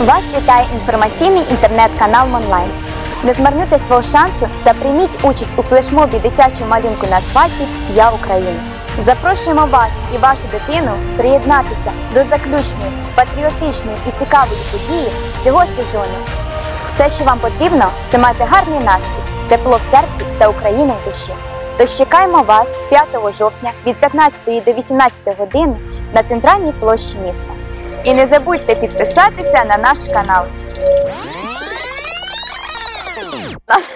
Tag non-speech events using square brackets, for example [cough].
Вас вітає інформаційний інтернет-канал Монлайн. Не змарнуйте свого шансу та прийміть участь у флешмобі дитячого малюнку на асфальті Я українець. Запрошуємо вас і вашу дитину приєднатися до заключної патріотичної і цікавої події цього сезону. Все, що вам потрібно, це мати гарний настрій, тепло в серці та Україну в душі. Тож чекаємо вас 5 жовтня від 15 до 18 години на центральній площі міста. І не забудьте підписатися на наш канал. Наш... [laughs]